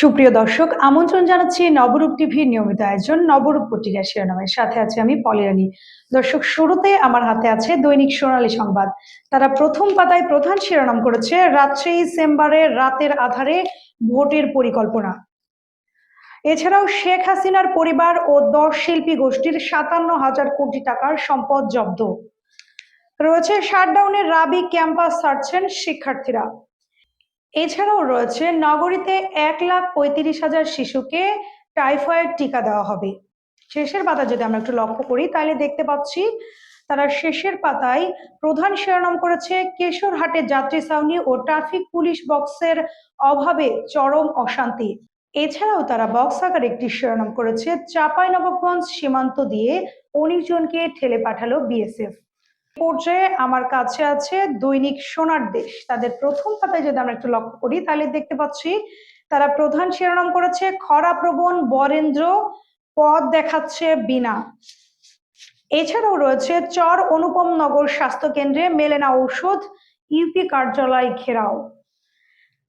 সুপ্রিয় দর্শক, আমন্ত্রণ জানাচ্ছি নবরূপ টিভির নিয়মিত আয়োজন, নবরূপ পত্রিকা শিরোনামের সাথে আছে আমি পলিরানী দর্শক, শুরুতে আমার হাতে আছে দৈনিক সোনালী সংবাদ। তারা প্রথম পাতায় প্রধান শিরোনাম করেছে রাজশাহী চেম্বারে রাতের আধারে ভোটের পরিকল্পনা। এছাড়াও শেখ হাসিনার পরিবার ও দশ শিল্পী গোষ্ঠীর সাতান্ন হাজার কোটি টাকার সম্পদ জব্দ। রয়েছে শাটডাউনের রাবি ক্যাম্পাস ছাড়ছেন শিক্ষার্থীরা। এছাড়াও রয়েছে, নগরীতে এক লাখ পঁয়ত্রিশ হাজার শিশুকে টাইফয়েড টিকা দেওয়া হবে। শেষের পাতা যদি আমরা একটু লক্ষ্য করি, তাহলে দেখতে পাচ্ছি তারা শেষের পাতায় প্রধান শিরোনাম করেছে, কেশরহাটে যাত্রী ছাউনি ও ট্রাফিক পুলিশ বক্সের অভাবে চরম অশান্তি। এছাড়াও তারা বক্স আকারে একটি শিরোনাম করেছে, চাঁপাইনবাবগঞ্জ সীমান্ত দিয়ে উনিশ জনকে ঠেলে পাঠালো বিএসএফ। পর্যায়ে আমার কাছে আছে দৈনিক সোনার দেশ। তাদের প্রথম পাতায় যদি আমরা একটু লক্ষ্য করি, তাহলে দেখতে পাচ্ছি তারা প্রধান শিরোনাম করেছে, খরা প্রবণ, বরেন্দ্র পদ দেখাচ্ছে বিনা এছাড়াও রয়েছে, চর অনুপম নগর স্বাস্থ্য কেন্দ্রে মেলে না ঔষধ, ইউপি কার্যালয় ঘেরাও।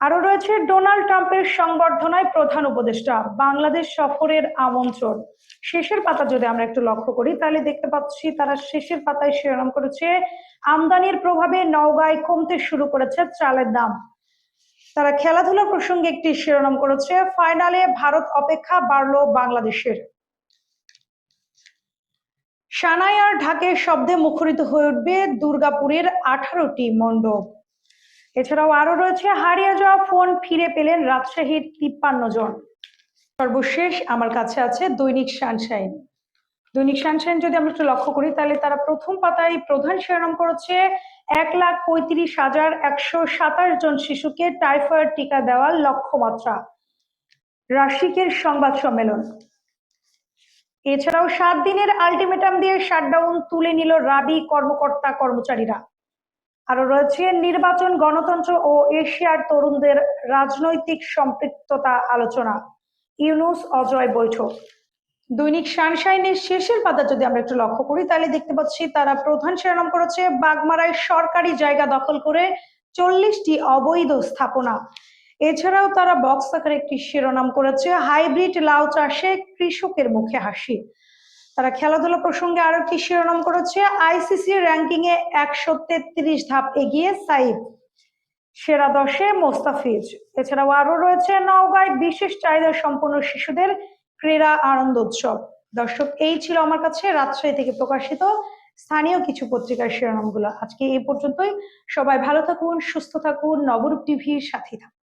আরও রয়েছে ডোনাল্ড ট্রাম্পের সংবর্ধনায় প্রধান উপদেষ্টা, বাংলাদেশ সফরের আমন্ত্রণ। শেষের পাতা যদি আমরা একটু লক্ষ্য করি, তাহলে দেখতে পাচ্ছি তারা শেষের পাতায় শিরোনাম করেছে, আমদানির প্রভাবে নওগাঁয় কমতে শুরু করেছে চালের দাম। তারা খেলাধুলা প্রসঙ্গে একটি শিরোনাম করেছে, ফাইনালে ভারত অপেক্ষা বাড়লো বাংলাদেশের। সানাই আর ঢাকের শব্দে মুখরিত হয়ে উঠবে দুর্গাপুরের আঠারোটি মণ্ডপ। এছাড়াও আরও রয়েছে, হারিয়ে যাওয়া ফোন ফিরে পেলেন রাজশাহীর তিপ্পান্ন জন। সর্বশেষ আমার কাছে আছে দৈনিক সানশাইন। দৈনিক সানশাইন যদি আমরা একটু লক্ষ্য করি, তাহলে তারা প্রথম পাতায় প্রধান শিরোনাম করেছে, এক লাখ পঁয়ত্রিশ হাজার একশো সাতাশ জন শিশুকে টাইফয়েড টিকা দেওয়ার লক্ষ্যমাত্রা। রাশিকের সংবাদ সম্মেলন। এছাড়াও সাত দিনের আলটিমেটাম দিয়ে শাটডাউন তুলে নিল রাবি কর্মকর্তা কর্মচারীরা আরও রয়েছে নির্বাচন, গণতন্ত্র ও এশিয়ার তরুণদের রাজনৈতিক সম্পৃক্ততা আলোচনা। ইউনুস অজয় বৈঠক। দৈনিক সানশাইনের শেষের পাতা যদি আমরা একটু লক্ষ্য করি, তাহলে দেখতে পাচ্ছি তারা প্রধান শিরোনাম করেছে বাগমারায় সরকারি জায়গা দখল করে চল্লিশটি অবৈধ স্থাপনা। এছাড়াও তারা বক্স আকারে একটি শিরোনাম করেছে, হাইব্রিড লাউ চাষে কৃষকের মুখে হাসি। তারা খেলাধুলা প্রসঙ্গে আরও একটি শিরোনাম করেছে? আইসিসি র্যাঙ্কিং এ একশো তেত্রিশ ধাপ এগিয়ে সাইফ সেরা দশে মোস্তাফিজ। এছাড়াও আরও রয়েছে নওগাঁয় বিশেষ চাহিদা সম্পন্ন শিশুদের ক্রীড়া আনন্দ উৎসব। দর্শক, এই ছিল আমার কাছে রাজশাহী থেকে প্রকাশিত স্থানীয় কিছু পত্রিকার শিরোনামগুলো। আজকে এই পর্যন্তই। সবাই ভালো থাকুন, সুস্থ থাকুন। নবরূপ টিভির সাথেই থাকুন।